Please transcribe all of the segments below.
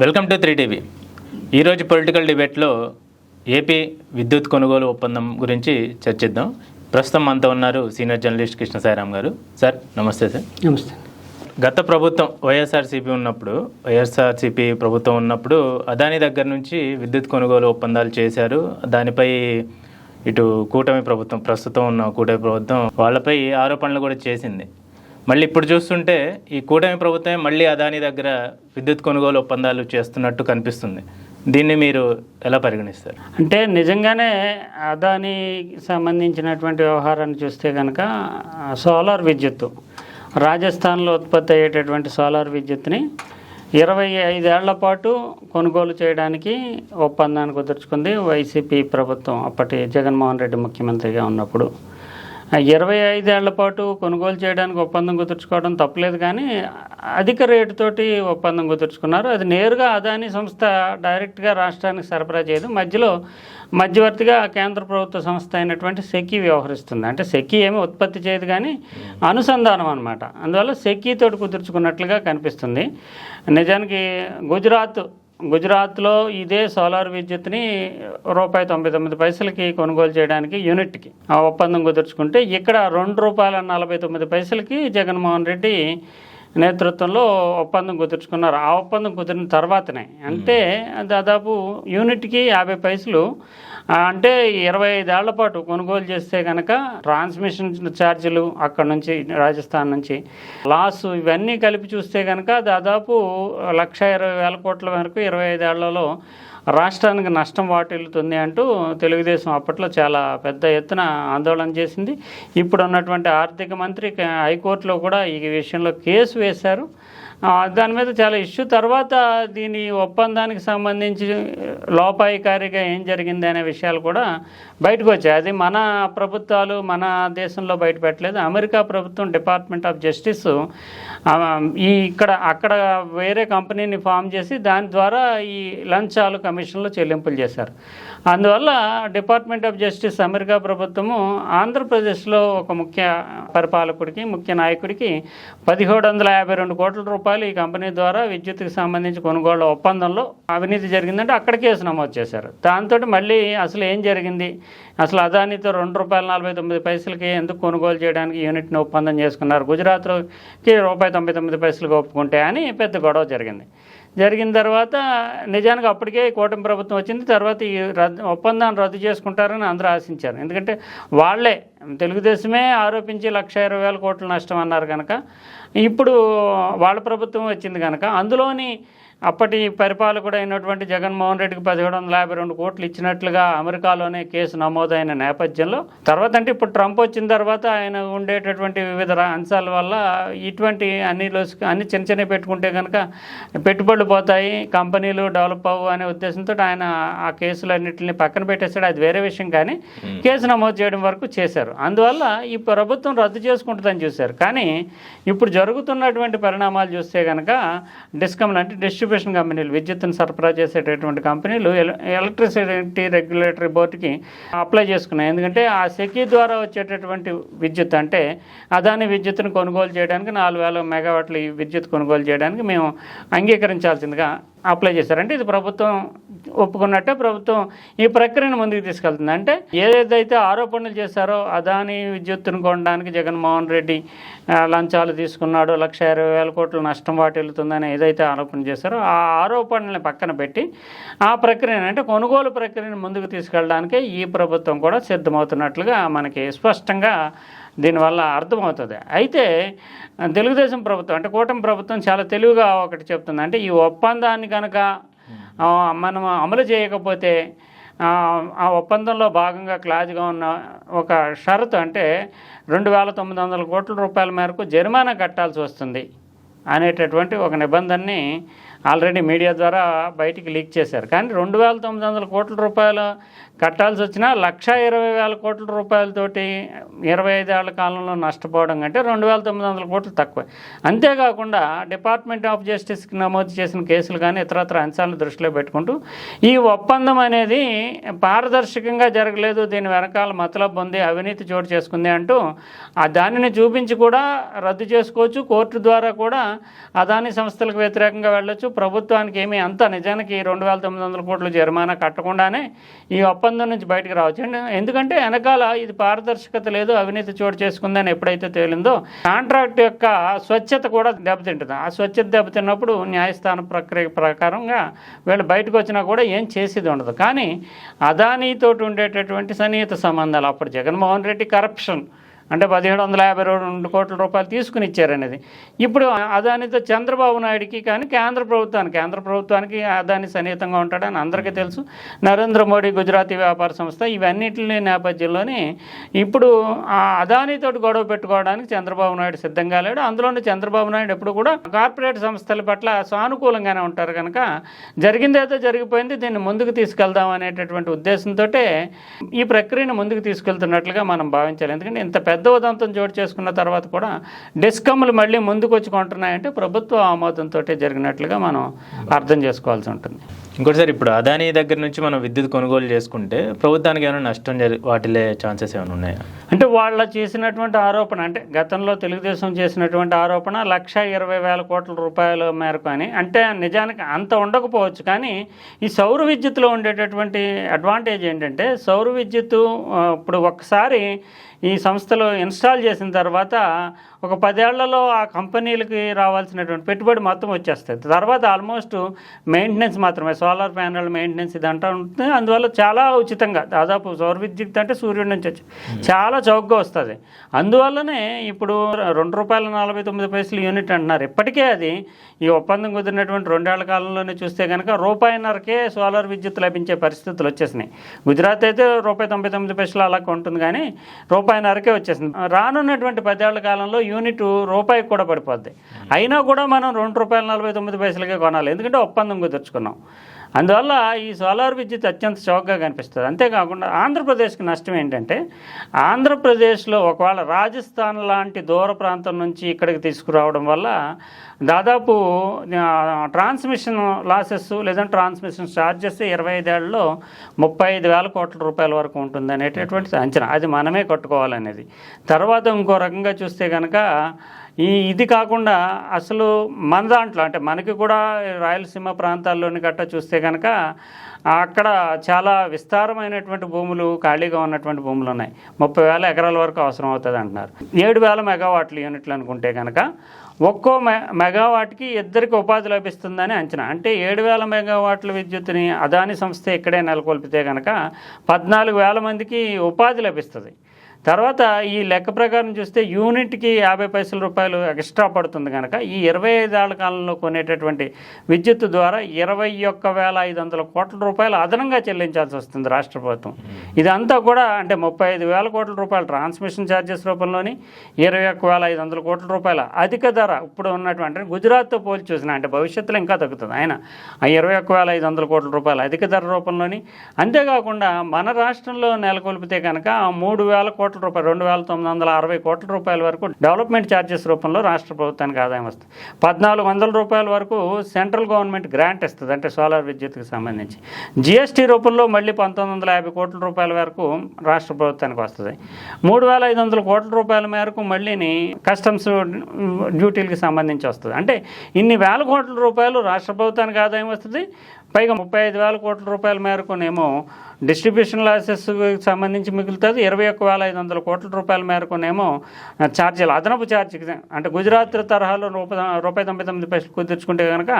Welcome to three TV. ఈరోజు political డిబేట్లో AP విద్యుత్ కొనుగోలు ఒప్పందం గురించి చర్చిద్దాం. ప్రస్తుతం మనతో ఉన్నారు సీనియర్ జర్నలిస్ట్ కృష్ణ సాయిరామ్ గారు. సార్ నమస్తే సార్. నమస్తే. గత ప్రభుత్వం వైఎస్ఆర్సీపీ ఉన్నప్పుడు వైఎస్ఆర్సీపీ ప్రభుత్వం ఉన్నప్పుడు అదాని దగ్గర నుంచి విద్యుత్ కొనుగోలు ఒప్పందాలు చేశారు. దానిపై ఇటు కూటమి ప్రభుత్వం ప్రస్తుతం ఉన్న కూటమి ప్రభుత్వం వాళ్ళపై ఆరోపణలు కూడా చేసింది. మళ్ళీ ఇప్పుడు చూస్తుంటే ఈ కూటమి ప్రభుత్వమే మళ్ళీ అదాని దగ్గర విద్యుత్ కొనుగోలు ఒప్పందాలు చేస్తున్నట్టు కనిపిస్తుంది. దీన్ని మీరు ఎలా పరిగణిస్తారు? అంటే నిజంగానే అదానికి సంబంధించినటువంటి వ్యవహారాన్ని చూస్తే కనుక సోలార్ విద్యుత్తు రాజస్థాన్లో ఉత్పత్తి అయ్యేటటువంటి సోలార్ విద్యుత్ని ఇరవై ఐదేళ్ళ పాటు కొనుగోలు చేయడానికి ఒప్పందాన్ని కుదుర్చుకుంది వైసీపీ ప్రభుత్వం అప్పటి జగన్మోహన్ రెడ్డి ముఖ్యమంత్రిగా ఉన్నప్పుడు. ఇరవై ఐదేళ్ళ పాటు కొనుగోలు చేయడానికి ఒప్పందం కుదుర్చుకోవడం తప్పలేదు కానీ అధిక రేటుతోటి ఒప్పందం కుదుర్చుకున్నారు. అది నేరుగా అదాని సంస్థ డైరెక్ట్గా రాష్ట్రానికి సరఫరా చేయదు. మధ్యలో మధ్యవర్తిగా కేంద్ర ప్రభుత్వ సంస్థ అయినటువంటి సెకీ వ్యవహరిస్తుంది. అంటే సెకీ ఏమీ ఉత్పత్తి చేయదు కానీ అనుసంధానం అనమాట అందువల్ల సెకీతోటి కుదుర్చుకున్నట్లుగా కనిపిస్తుంది. నిజానికి గుజరాత్ గుజరాత్లో ఇదే సోలార్ విద్యుత్ని రూపాయి తొంభై తొమ్మిది పైసలకి కొనుగోలు చేయడానికి యూనిట్కి. ఆ ఒప్పందం కుదుర్చుకుంటే ఇక్కడ రెండు రూపాయల నలభై తొమ్మిది పైసలకి జగన్మోహన్ రెడ్డి నేతృత్వంలో ఒప్పందం కుదుర్చుకున్నారు. ఆ ఒప్పందం కుదిరిన తర్వాతనే. అంటే దాదాపు యూనిట్కి యాభై పైసలు అంటే ఇరవై ఐదేళ్ళ పాటు కొనుగోలు చేస్తే కనుక ట్రాన్స్మిషన్ ఛార్జీలు అక్కడ నుంచి రాజస్థాన్ నుంచి లాస్ ఇవన్నీ కలిపి చూస్తే కనుక దాదాపు లక్ష ఇరవై వేల కోట్ల వరకు ఇరవై ఐదేళ్ళలో రాష్ట్రానికి నష్టం వాటిల్లుతుంది అంటూ తెలుగుదేశం అప్పట్లో చాలా పెద్ద ఎత్తున ఆందోళన చేసింది. ఇప్పుడు ఉన్నటువంటి ఆర్థిక మంత్రి హైకోర్టులో కూడా ఈ విషయంలో కేసు వేశారు. దాని మీద చాలా ఇష్యూ. తర్వాత దీని ఒప్పందానికి సంబంధించి లోపాయికారిగా ఏం జరిగింది అనే విషయాలు కూడా బయటకు వచ్చాయి. అది మన ప్రభుత్వాలు మన దేశంలో బయట పెట్టలేదు అమెరికా ప్రభుత్వం డిపార్ట్మెంట్ ఆఫ్ జస్టిస్ ఈ ఇక్కడ అక్కడ వేరే కంపెనీని ఫామ్ చేసి దాని ద్వారా ఈ లంచాలు కమిషన్లు చెల్లింపులు చేశారు. అందువల్ల డిపార్ట్మెంట్ ఆఫ్ జస్టిస్ అమెరికా ప్రభుత్వము ఆంధ్రప్రదేశ్లో ఒక ముఖ్య పరిపాలకుడికి ముఖ్య నాయకుడికి పదిహేడు వందల యాభై రెండు కోట్ల రూపాయలు ఈ కంపెనీ ద్వారా విద్యుత్కి సంబంధించి కొనుగోలు ఒప్పందంలో అవినీతి జరిగిందంటే అక్కడ కేసు నమోదు చేశారు. దాంతో మళ్ళీ అసలు ఏం జరిగింది? అసలు అదానితో రెండు రూపాయల నలభై తొమ్మిది పైసలకి ఎందుకు కొనుగోలు చేయడానికి యూనిట్ని ఒప్పందం చేసుకున్నారు? గుజరాత్లోకి రూపాయి తొంభై తొమ్మిది పైసలకు ఒప్పుకుంటే అని పెద్ద గొడవ జరిగింది. జరిగిన తర్వాత నిజానికి అప్పటికే కూటమి ప్రభుత్వం వచ్చింది. తర్వాత ఈ రద్దు ఒప్పందాన్ని రద్దు చేసుకుంటారని అందరూ ఆశించారు. ఎందుకంటే వాళ్ళే తెలుగుదేశమే ఆరోపించి లక్ష ఇరవై వేల కోట్ల నష్టం అన్నారు కనుక ఇప్పుడు వాళ్ళ ప్రభుత్వం వచ్చింది కనుక అందులోని అప్పటి పరిపాలకుడు అయినటువంటి జగన్మోహన్ రెడ్డికి పదిహేడు వందల యాభై రెండు కోట్లు ఇచ్చినట్లుగా అమెరికాలోనే కేసు నమోదైన నేపథ్యంలో. తర్వాత అంటే ఇప్పుడు ట్రంప్ వచ్చిన తర్వాత ఆయన ఉండేటటువంటి వివిధ అంశాల వల్ల ఇటువంటి అన్ని లోసు అన్ని చిన్న చిన్నవి పెట్టుకుంటే కనుక పెట్టుబడులు పోతాయి కంపెనీలు డెవలప్ అవ్వు అనే ఉద్దేశంతో ఆయన ఆ కేసులన్నింటిని పక్కన పెట్టేశాడు. అది వేరే విషయం కానీ కేసు నమోదు చేయడం వరకు చేశారు. అందువల్ల ఈ ప్రభుత్వం రద్దు చేసుకుంటుందని చూశారు. కానీ ఇప్పుడు జరుగుతున్నటువంటి పరిణామాలు చూస్తే కనుక డిస్కమ్లు అంటే డిస్ట్రిబ్యూషన్ కంపెనీలు విద్యుత్తును సరఫరా చేసేటటువంటి కంపెనీలు ఎలక్ట్రిసిటీ రెగ్యులేటరీ బోర్డుకి అప్లై చేసుకున్నాయి. ఎందుకంటే ఆ సెకీ ద్వారా వచ్చేటటువంటి విద్యుత్ అంటే అదాని విద్యుత్తును కొనుగోలు చేయడానికి నాలుగు వేల మెగావాట్ల ఈ విద్యుత్ కొనుగోలు చేయడానికి మేము అంగీకరించాల్సిందిగా అప్లై చేశారంటే ఇది ప్రభుత్వం ఒప్పుకున్నట్టే ప్రభుత్వం ఈ ప్రక్రియను ముందుకు తీసుకెళ్తుంది. అంటే ఏదైతే ఆరోపణలు చేశారో అదాని విద్యుత్తును కొనడానికి జగన్మోహన్ రెడ్డి లంచాలు తీసుకున్నాడు లక్ష ఇరవై వేల కోట్ల నష్టం వాటిల్లుతుందని ఏదైతే ఆరోపణ చేశారో ఆ ఆరోపణల్ని పక్కన పెట్టి ఆ ప్రక్రియను అంటే కొనుగోలు ప్రక్రియను ముందుకు తీసుకెళ్ళడానికి ఈ ప్రభుత్వం కూడా సిద్ధమవుతున్నట్లుగా మనకి స్పష్టంగా దీనివల్ల అర్థమవుతుంది. అయితే తెలుగుదేశం ప్రభుత్వం అంటే కూటమి ప్రభుత్వం చాలా తెలివిగా ఒకటి చెప్తుంది. అంటే ఈ ఒప్పందాన్ని కనుక ఆ, మనం అమలు చేయకపోతే ఆ, ఆ ఒప్పందంలో భాగంగా క్లాజ్గా ఉన్న ఒక షరతు అంటే రెండు వేల తొమ్మిది వందల కోట్ల రూపాయల మేరకు జరిమానా కట్టాల్సి వస్తుంది అనేటటువంటి ఒక నిబంధనని ఆల్రెడీ మీడియా ద్వారా బయటికి లీక్ చేశారు. కానీ రెండు వేల తొమ్మిది వందల కోట్ల రూపాయలు కట్టాల్సి వచ్చినా లక్ష ఇరవై వేల కోట్ల రూపాయలతోటి ఇరవై ఐదేళ్ళ కాలంలో నష్టపోవడం కంటే రెండు వేల తొమ్మిది వందల కోట్లు తక్కువ. అంతేకాకుండా డిపార్ట్మెంట్ ఆఫ్ జస్టిస్కి నమోదు చేసిన కేసులు కానీ ఇతరత్ర అంశాలను దృష్టిలో పెట్టుకుంటూ ఈ ఒప్పందం అనేది పారదర్శకంగా జరగలేదు దీని వెనకాల మతలబ్ ఉంది అవినీతి చోటు చేసుకుంది అంటూ ఆ దానిని చూపించి కూడా రద్దు చేసుకోవచ్చు. కోర్టు ద్వారా కూడా అదాని సంస్థలకు వ్యతిరేకంగా వెళ్ళొచ్చు. ప్రభుత్వానికి ఏమీ అంత నిజానికి రెండు వేల తొమ్మిది వందల కోట్లు జరిమానా కట్టకుండానే ఈ ఒప్పందం ఒప్పందం నుంచి బయటకు రావచ్చు. ఎందుకంటే వెనకాల ఇది పారదర్శకత లేదు అవినీతి చోటు చేసుకుందని ఎప్పుడైతే తేలిందో కాంట్రాక్ట్ యొక్క స్వచ్ఛత కూడా దెబ్బతింటుంది. ఆ స్వచ్ఛత దెబ్బతిన్నప్పుడు న్యాయస్థాన ప్రక్రియ ప్రకారంగా వీళ్ళు బయటకు వచ్చినా కూడా ఏం చేసేది ఉండదు. కానీ అదానీతోటి ఉండేటటువంటి సన్నిహిత సంబంధాలు అప్పుడు జగన్మోహన్ రెడ్డి కరప్షన్ అంటే పదిహేడు వందల యాభై రెండు కోట్ల రూపాయలు తీసుకుని ఇచ్చారనేది ఇప్పుడు అదానితో చంద్రబాబు నాయుడికి కానీ కేంద్ర ప్రభుత్వానికి కేంద్ర ప్రభుత్వానికి అదాని సన్నిహితంగా ఉంటాడని అందరికీ తెలుసు. నరేంద్ర మోడీ గుజరాతీ వ్యాపార సంస్థ ఇవన్నింటిని నేపథ్యంలోనే ఇప్పుడు ఆ అదానితో గొడవ పెట్టుకోవడానికి చంద్రబాబు నాయుడు సిద్ధంగా లేడు. అందులోనే చంద్రబాబు నాయుడు ఎప్పుడు కూడా కార్పొరేట్ సంస్థల పట్ల సానుకూలంగానే ఉంటారు కనుక జరిగిందేదో జరిగిపోయింది దీన్ని ముందుకు తీసుకెళ్దాం అనేటటువంటి ఉద్దేశంతో ఈ ప్రక్రియను ముందుకు తీసుకెళ్తున్నట్లుగా మనం భావించాలి. ఎందుకంటే ఇంత పెద్ద పెద్ద ఉదంతం జోడు చేసుకున్న తర్వాత కూడా డిస్కమ్లు మళ్ళీ ముందుకు వచ్చి కొంటున్నాయంటే ప్రభుత్వ ఆమోదంతో జరిగినట్లుగా మనం అర్థం చేసుకోవాల్సి ఉంటుంది. ఇంకోటి సార్ ఇప్పుడు అదానీ దగ్గర నుంచి మనం విద్యుత్ కొనుగోలు చేసుకుంటే ప్రభుత్వానికి ఏమైనా నష్టం జరి వాటిల్లే ఛాన్సెస్ ఏమైనా ఉన్నాయా? అంటే వాళ్ళ చేసినటువంటి ఆరోపణ అంటే గతంలో తెలుగుదేశం చేసినటువంటి ఆరోపణ లక్ష ఇరవై వేల కోట్ల రూపాయల మేరకు అని అంటే నిజానికి అంత ఉండకపోవచ్చు. కానీ ఈ సౌర విద్యుత్లో ఉండేటటువంటి అడ్వాంటేజ్ ఏంటంటే సౌర విద్యుత్ ఇప్పుడు ఒక్కసారి ఈ సంస్థలో ఇన్స్టాల్ చేసిన తర్వాత ఒక పదేళ్ళలో ఆ కంపెనీలకి రావాల్సినటువంటి పెట్టుబడి మొత్తం వచ్చేస్తుంది. తర్వాత ఆల్మోస్ట్ మెయింటెనెన్స్ మాత్రమే సోలార్ ప్యానల్ మెయింటెనెన్స్ ఇదంతా ఉంటుంది అందువల్ల చాలా ఉచితంగా దాదాపు సౌర విద్యుత్ అంటే సూర్యుడి నుంచి వచ్చి చాలా చౌకగా వస్తుంది. అందువల్లనే ఇప్పుడు రెండు రూపాయల నలభై తొమ్మిది పైసలు యూనిట్ అంటున్నారు. ఇప్పటికే అది ఈ ఒప్పందం కుదిరినటువంటి రెండేళ్ళ కాలంలోనే చూస్తే కనుక రూపాయిన్నరకే సోలార్ విద్యుత్ లభించే పరిస్థితులు వచ్చేసినాయి. గుజరాత్ అయితే రూపాయి తొంభై తొమ్మిది పైసలు అలా ఉంటుంది కానీ రూపాయిన్నరకే వచ్చేసింది. రానున్నటువంటి పదేళ్ళ కాలంలో యూనిట్ రూపాయికి కూడా పడిపోద్ది. అయినా కూడా మనం రెండు రూపాయల నలభై తొమ్మిది పైసలకే కొనాలి. ఎందుకంటే ఒప్పందం కుదుర్చుకున్నాం. అందువల్ల ఈ సోలార్ విద్యుత్ అత్యంత చౌకగా కనిపిస్తుంది. అంతేకాకుండా ఆంధ్రప్రదేశ్కి నష్టం ఏంటంటే ఆంధ్రప్రదేశ్లో ఒకవేళ రాజస్థాన్ లాంటి దూర ప్రాంతం నుంచి ఇక్కడికి తీసుకురావడం వల్ల దాదాపు ట్రాన్స్మిషన్ లాసెస్ లేదంటే ట్రాన్స్మిషన్ ఛార్జెస్ ఇరవై ఐదేళ్ళలో ముప్పై ఐదు వేల కోట్ల రూపాయల వరకు ఉంటుంది అనేటటువంటి అంచనా. అది మనమే కట్టుకోవాలనేది. తర్వాత ఇంకో రకంగా చూస్తే కనుక ఈ ఇది కాకుండా అసలు మన దాంట్లో అంటే మనకి కూడా రాయలసీమ ప్రాంతాల్లోని గట్ట చూస్తే కనుక అక్కడ చాలా విస్తారమైనటువంటి భూములు ఖాళీగా ఉన్నటువంటి భూములు ఉన్నాయి. ముప్పై వేల ఎకరాల వరకు అవసరం అవుతుంది అంటున్నారు. ఏడు వేల మెగావాట్ల యూనిట్లు అనుకుంటే కనుక ఒక్కో మె మెగావాట్కి ఇద్దరికి ఉపాధి లభిస్తుందని అంచనా. అంటే ఏడు వేల మెగావాట్ల విద్యుత్ని అదాని సంస్థ ఇక్కడే నెలకొల్పితే కనుక పద్నాలుగు వేల మందికి ఉపాధి లభిస్తుంది. తర్వాత ఈ లెక్క ప్రకారం చూస్తే యూనిట్కి యాభై పైసల రూపాయలు ఎక్స్ట్రా పడుతుంది కనుక ఈ ఇరవై ఐదేళ్ళ కాలంలో కొనేటటువంటి విద్యుత్ ద్వారా ఇరవై ఒక్క వేల ఐదు వందల కోట్ల రూపాయలు అదనంగా చెల్లించాల్సి వస్తుంది రాష్ట్ర ప్రభుత్వం. ఇదంతా కూడా అంటే ముప్పై ఐదు వేల కోట్ల రూపాయలు ట్రాన్స్మిషన్ ఛార్జెస్ రూపంలోని ఇరవై ఒక్క వేల ఐదు వందల కోట్ల రూపాయల అధిక ధర ఇప్పుడు ఉన్నటువంటి గుజరాత్తో పోల్చి చూసిన అంటే భవిష్యత్తులో ఇంకా తగ్గుతుంది. ఆయన ఆ ఇరవై ఒక్క వేల ఐదు వందల కోట్ల రూపాయలు అధిక ధర రూపంలోని అంతేకాకుండా మన రాష్ట్రంలో నెలకొల్పితే కనుక ఆ మూడు వేల కోట్ల రూపాయలు రెండు వేల తొమ్మిది వందల అరవై కోట్ల రూపాయల వరకు డెవలప్మెంట్ ఛార్జెస్ రూపంలో రాష్ట్ర ప్రభుత్వానికి ఆదాయం వస్తుంది. పద్నాలుగు వందల రూపాయల వరకు సెంట్రల్ గవర్నమెంట్ గ్రాంట్ ఇస్తుంది అంటే సోలార్ విద్యుత్కి సంబంధించి. జిఎస్టీ రూపంలో మళ్ళీ పంతొమ్మిది వందల యాభై కోట్ల రూపాయల వరకు రాష్ట్ర ప్రభుత్వానికి వస్తుంది. మూడు వేల ఐదు వందల కోట్ల రూపాయల మేరకు మళ్ళీని కస్టమ్స్ డ్యూటీలకి సంబంధించి వస్తుంది. అంటే ఇన్ని వేల కోట్ల రూపాయలు రాష్ట్ర ప్రభుత్వానికి ఆదాయం వస్తుంది. పైగా ముప్పై ఐదు వేల కోట్ల రూపాయల మేరకునేమో డిస్ట్రిబ్యూషన్ లాసెస్ సంబంధించి మిగులుతుంది. ఇరవై ఒక్క వేల ఐదు వందల కోట్ల రూపాయల మేరకునేమో ఛార్జీలు అదనపు ఛార్జీ అంటే గుజరాత్ తరహాలో రూపాయి రూపాయి తొంభై తొమ్మిది పైసలు కుదుర్చుకుంటే కనుక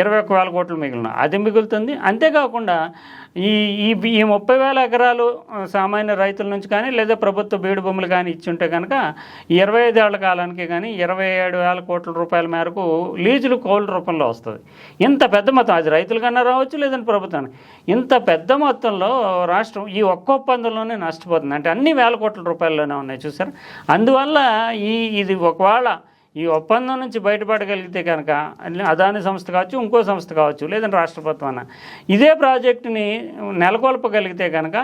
ఇరవై ఒక్క వేల కోట్లు మిగిలిన అది మిగులుతుంది. అంతేకాకుండా ఈ ఈ ఈ ముప్పై వేల ఎకరాలు సామాన్య రైతుల నుంచి కానీ లేదా ప్రభుత్వ బీడు భూములు కానీ ఇచ్చి ఉంటే కనుక ఇరవై ఐదేళ్ళ కాలానికి కానీ ఇరవై ఏడు వేల కోట్ల రూపాయల మేరకు లీజులు కౌలు రూపంలో వస్తుంది. ఇంత పెద్ద మొత్తం అది రైతులకన్నా రావచ్చు లేదంటే ప్రభుత్వానికి. ఇంత పెద్ద మొత్తంలో రాష్ట్రం ఈ ఒక్క ఒప్పందంలోనే నష్టపోతుంది. అంటే అన్ని వేల కోట్ల రూపాయల్లోనే ఉన్నాయి చూసారు? అందువల్ల ఈ ఇది ఒకవేళ ఈ ఒప్పందం నుంచి బయటపడగలిగితే కనుక అదాని సంస్థ కావచ్చు ఇంకో సంస్థ కావచ్చు లేదంటే రాష్ట్ర ప్రభుత్వం ఇదే ప్రాజెక్టుని నెలకొల్పగలిగితే కనుక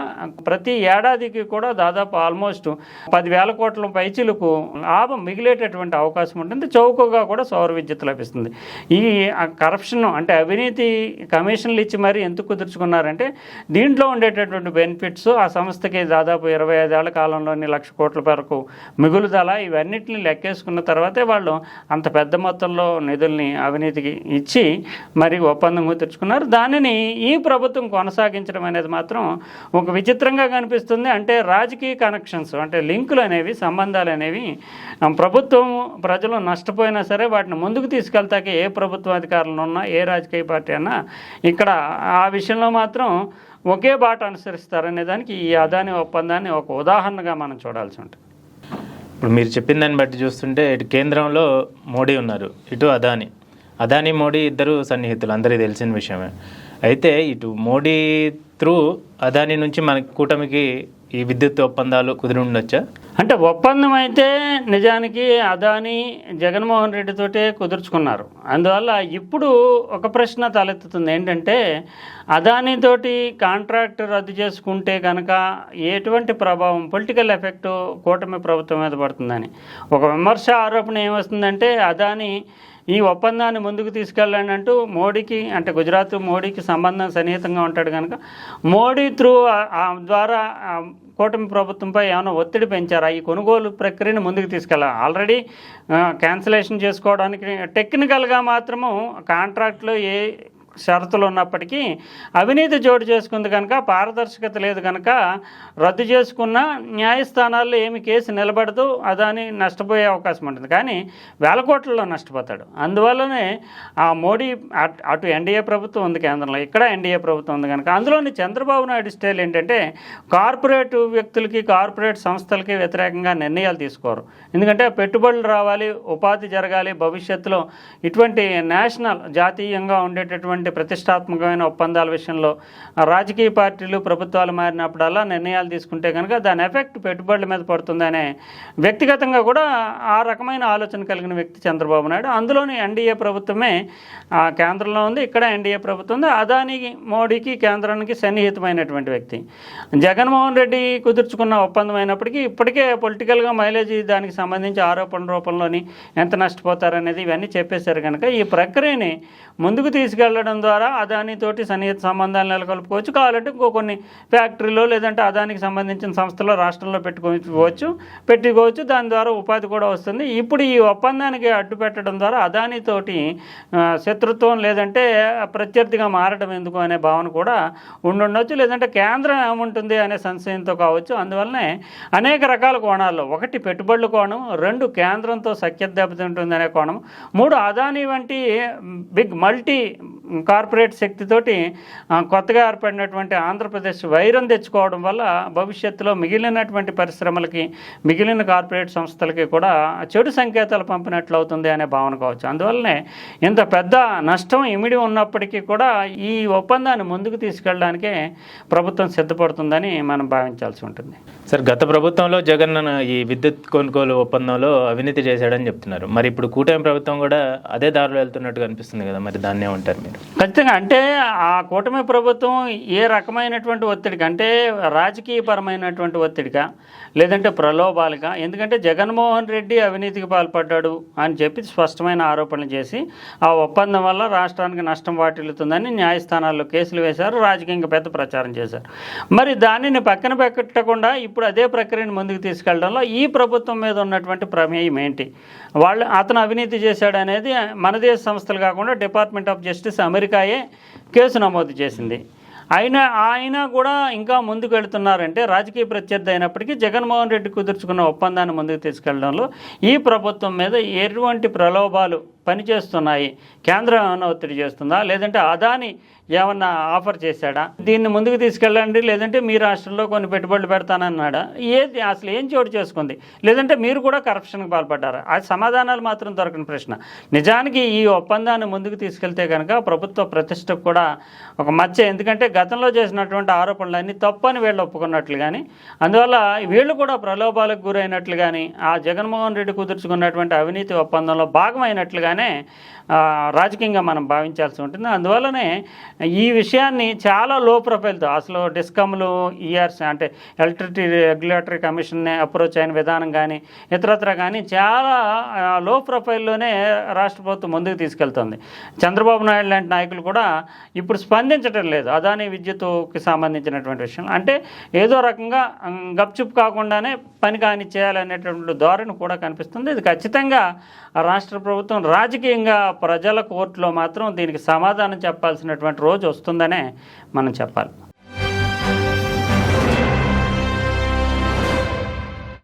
ప్రతి ఏడాదికి కూడా దాదాపు ఆల్మోస్ట్ పదివేల కోట్ల పైచీలకు లాభం మిగిలేటటువంటి అవకాశం ఉంటుంది. చౌకగా కూడా సౌర విద్యుత్ లభిస్తుంది. ఈ కరప్షన్ అంటే అవినీతి కమిషన్లు ఇచ్చి మరీ ఎందుకు కుదుర్చుకున్నారంటే దీంట్లో ఉండేటటువంటి బెనిఫిట్స్ ఆ సంస్థకి దాదాపు ఇరవై ఐదేళ్ళ కాలంలోని లక్ష కోట్ల వరకు మిగులుదల. ఇవన్నిటిని లెక్కేసుకున్న తర్వాతే వాళ్ళు వాళ్ళు అంత పెద్ద మొత్తంలో నిధుల్ని అవినీతికి ఇచ్చి మరి ఒప్పందం కుదుర్చుకున్నారు దానిని ఈ ప్రభుత్వం కొనసాగించడం అనేది మాత్రం ఒక విచిత్రంగా కనిపిస్తుంది. అంటే రాజకీయ కనెక్షన్స్ అంటే లింకులు అనేవి సంబంధాలు అనేవి ప్రభుత్వం ప్రజలు నష్టపోయినా సరే వాటిని ముందుకు తీసుకెళ్తాకే ఏ ప్రభుత్వ అధికారులు ఉన్నా ఏ రాజకీయ పార్టీ అన్నా ఇక్కడ ఆ విషయంలో మాత్రం ఒకే బాట అనుసరిస్తారనే దానికి ఈ అదాని ఒప్పందాన్ని ఒక ఉదాహరణగా మనం చూడాల్సి ఉంటుంది. ఇప్పుడు మీరు చెప్పిన దాన్ని బట్టి చూస్తుంటే ఇటు కేంద్రంలో మోడీ ఉన్నారు ఇటు అదాని. అదాని మోడీ ఇద్దరు సన్నిహితులు అందరికీ తెలిసిన విషయమే. అయితే ఇటు మోడీ త్రూ అదాని నుంచి మన కూటమికి ఈ విద్యుత్ ఒప్పందాలు కుదిరి ఉండొచ్చా? అంటే ఒప్పందం అయితే నిజానికి అదాని జగన్మోహన్ రెడ్డితోటే కుదుర్చుకున్నారు. అందువల్ల ఇప్పుడు ఒక ప్రశ్న తలెత్తుతుంది. ఏంటంటే అదానితోటి కాంట్రాక్ట్ రద్దు చేసుకుంటే కనుక ఎటువంటి ప్రభావం పొలిటికల్ ఎఫెక్ట్ కూటమి ప్రభుత్వం మీద పడుతుందని. ఒక విమర్శ ఆరోపణ ఏమొస్తుందంటే అదాని ఈ ఒప్పందాన్ని ముందుకు తీసుకెళ్ళండి అంటూ మోడీకి అంటే గుజరాత్ మోడీకి సంబంధం సన్నిహితంగా ఉంటాడు కనుక మోడీ త్రూ ఆ- ద్వారా కూటమి ప్రభుత్వంపై ఏమైనా ఒత్తిడి పెంచారా? ఈ కొనుగోలు ప్రక్రియను ముందుకు తీసుకెళ్ళాలి ఆల్రెడీ క్యాన్సిలేషన్ చేసుకోవడానికి టెక్నికల్గా మాత్రము కాంట్రాక్ట్లో ఏ షరతులు ఉన్నప్పటికీ అవినీతి చోటు చేసుకుంది కనుక పారదర్శకత లేదు కనుక రద్దు చేసుకున్న న్యాయస్థానాల్లో ఏమి కేసు నిలబడదు అదాని నష్టపోయే అవకాశం ఉంటుంది. కానీ వేల కోట్లలో నష్టపోతాడు. అందువల్లనే ఆ మోడీ అటు ఎన్డీఏ ప్రభుత్వం ఉంది కేంద్రంలో ఇక్కడ ఎన్డీఏ ప్రభుత్వం ఉంది కనుక. అందులోని చంద్రబాబు నాయుడు స్టైల్ ఏంటంటే కార్పొరేట్ వ్యక్తులకి కార్పొరేట్ సంస్థలకి వ్యతిరేకంగా నిర్ణయాలు తీసుకోరు. ఎందుకంటే పెట్టుబడులు రావాలి ఉపాధి జరగాలి భవిష్యత్తులో ఇటువంటి నేషనల్ జాతీయంగా ఉండేటటువంటి ప్రతిష్టాత్మకమైన ఒప్పందాల విషయంలో రాజకీయ పార్టీలు ప్రభుత్వాలు మారినప్పుడల్లా నిర్ణయాలు తీసుకుంటే కనుక దాని ఎఫెక్ట్ పెట్టుబడుల మీద పడుతుందనే వ్యక్తిగతంగా కూడా ఆ రకమైన ఆలోచన కలిగిన వ్యక్తి చంద్రబాబు నాయుడు. అందులోని ఎన్డీఏ ప్రభుత్వమే ఆ, కేంద్రంలో ఉంది ఇక్కడ ఎన్డీఏ ప్రభుత్వం ఉంది. అదాని మోడీకి కేంద్రానికి సన్నిహితమైనటువంటి వ్యక్తి. జగన్మోహన్ రెడ్డి కుదుర్చుకున్న ఒప్పందం అయినప్పటికీ ఇప్పటికే పొలిటికల్గా మైలేజ్ దానికి సంబంధించి ఆరోపణ రూపంలోని ఎంత నష్టపోతారనేది ఇవన్నీ చెప్పేశారు కనుక ఈ ప్రక్రియని ముందుకు తీసుకెళ్ళడం ద్వారా అదానితోటి సన్నిహిత సంబంధాలు నెలకొల్పుకోవచ్చు. కావాలంటే ఇంకో కొన్ని ఫ్యాక్టరీలో లేదంటే అదానికి సంబంధించిన సంస్థలో రాష్ట్రంలో పెట్టుకోవచ్చు పెట్టుకోవచ్చు. దాని ద్వారా ఉపాధి కూడా వస్తుంది. ఇప్పుడు ఈ ఒప్పందానికి అడ్డు పెట్టడం ద్వారా అదానితోటి శత్రుత్వం లేదంటే ప్రత్యర్థిగా మారడం ఎందుకు అనే భావన కూడా ఉండుండొచ్చు. లేదంటే కేంద్రం ఏముంటుంది అనే సంశయంతో కావచ్చు. అందువల్లనే అనేక రకాల కోణాల్లో ఒకటి పెట్టుబడుల కోణం రెండు కేంద్రంతో సఖ్యత దెబ్బతింటుంది అనే కోణం మూడు అదాని వంటి బిగ్ మల్టీ కార్పొరేట్ శక్తితోటి కొత్తగా ఏర్పడినటువంటి ఆంధ్రప్రదేశ్ వైరం తెచ్చుకోవడం వల్ల భవిష్యత్తులో మిగిలినటువంటి పరిశ్రమలకి మిగిలిన కార్పొరేట్ సంస్థలకి కూడా చెడు సంకేతాలు పంపినట్లు అవుతుంది అనే భావన కావచ్చు. అందువల్లనే ఇంత పెద్ద నష్టం ఇమిడి ఉన్నప్పటికీ కూడా ఈ ఒప్పందాన్ని ముందుకు తీసుకెళ్ళడానికే ప్రభుత్వం సిద్ధపడుతుందని మనం భావించాల్సి ఉంటుంది. సార్ గత ప్రభుత్వంలో జగన్ ఈ విద్యుత్ కొనుగోలు ఒప్పందంలో అవినీతి చేశాడని చెప్తున్నారు. మరి ఇప్పుడు కూటమి ప్రభుత్వం కూడా అదే దారిలో వెళ్తున్నట్టు కనిపిస్తుంది కదా మరి దాన్నే ఉంటారు మీరు? ఖచ్చితంగా. అంటే ఆ కూటమి ప్రభుత్వం ఏ రకమైనటువంటి ఒత్తిడికి అంటే రాజకీయపరమైనటువంటి ఒత్తిడిగా లేదంటే ప్రలోభాలుగా ఎందుకంటే జగన్మోహన్ రెడ్డి అవినీతికి పాల్పడ్డాడు అని చెప్పి స్పష్టమైన ఆరోపణలు చేసి ఆ ఒప్పందం వల్ల రాష్ట్రానికి నష్టం వాటిల్లుతుందని న్యాయస్థానాల్లో కేసులు వేశారు రాజకీయంగా పెద్ద ప్రచారం చేశారు. మరి దానిని పక్కన పెట్టకుండా ఇప్పుడు అదే ప్రక్రియను ముందుకు తీసుకెళ్ళడంలో ఈ ప్రభుత్వం మీద ఉన్నటువంటి ప్రమేయం ఏంటి? వాళ్ళు అతను అవినీతి చేశాడు అనేది మన దేశ సంస్థలు కాకుండా డిపార్ట్మెంట్ ఆఫ్ జస్టిస్ అమెరికాయే కేసు నమోదు చేసింది. అయినా ఆయన కూడా ఇంకా ముందుకు వెళుతున్నారంటే రాజకీయ ప్రత్యర్థి అయినప్పటికీ జగన్మోహన్ రెడ్డి కుదుర్చుకున్న ఒప్పందాన్ని ముందుకు తీసుకెళ్ళడంలో ఈ ప్రభుత్వం మీద ఎటువంటి ప్రలోభాలు పనిచేస్తున్నాయి. కేంద్రం ఏమైనా ఒత్తిడి చేస్తుందా? లేదంటే అదాని ఏమన్నా ఆఫర్ చేశాడా? దీన్ని ముందుకు తీసుకెళ్ళండి. లేదంటే మీ రాష్ట్రంలో కొన్ని పెట్టుబడులు పెడతానన్నాడా? ఏది అసలు ఏం చోటు చేసుకుంది? లేదంటే మీరు కూడా కరప్షన్కి పాల్పడ్డారా? ఆ సమాధానాలు మాత్రం దొరకని ప్రశ్న. నిజానికి ఈ ఒప్పందాన్ని ముందుకు తీసుకెళ్తే కనుక ప్రభుత్వ ప్రతిష్టకు కూడా ఒక మచ్చ. ఎందుకంటే గతంలో చేసినటువంటి ఆరోపణలన్నీ తప్పని వీళ్ళు ఒప్పుకున్నట్లు కానీ అందువల్ల వీళ్ళు కూడా ప్రలోభాలకు గురైనట్లు కానీ ఆ జగన్మోహన్ రెడ్డి కుదుర్చుకున్నటువంటి అవినీతి ఒప్పందంలో భాగమైనట్లు కానీ విషయంగానే రాజకీయంగా మనం భావించాల్సి ఉంటుంది. అందువల్లనే ఈ విషయాన్ని చాలా లో ప్రొఫైల్తో అసలు డిస్కమ్లు e ఈఆర్స్ అంటే ఎలక్ట్రిసిటీ రెగ్యులేటరీ కమిషన్ని అప్రోచ్ అయిన విధానం కానీ ఇతరత్ర కానీ చాలా లో ప్రొఫైల్లోనే రాష్ట్ర ప్రభుత్వం ముందుకు తీసుకెళ్తుంది. చంద్రబాబు నాయుడు లాంటి నాయకులు కూడా ఇప్పుడు స్పందించడం లేదు. అదాని విద్యుత్కి సంబంధించినటువంటి విషయం. అంటే ఏదో రకంగా గప్చుప్ కాకుండానే పని కాని చేయాలనేటువంటి ధోరణి కూడా కనిపిస్తుంది. ఇది ఖచ్చితంగా రాష్ట్ర ప్రభుత్వం రాజకీయంగా ప్రజల కోర్టులో మాత్రం దీనికి సమాధానం చెప్పాల్సినటువంటి రోజు వస్తుందనే మనం చెప్పాలి.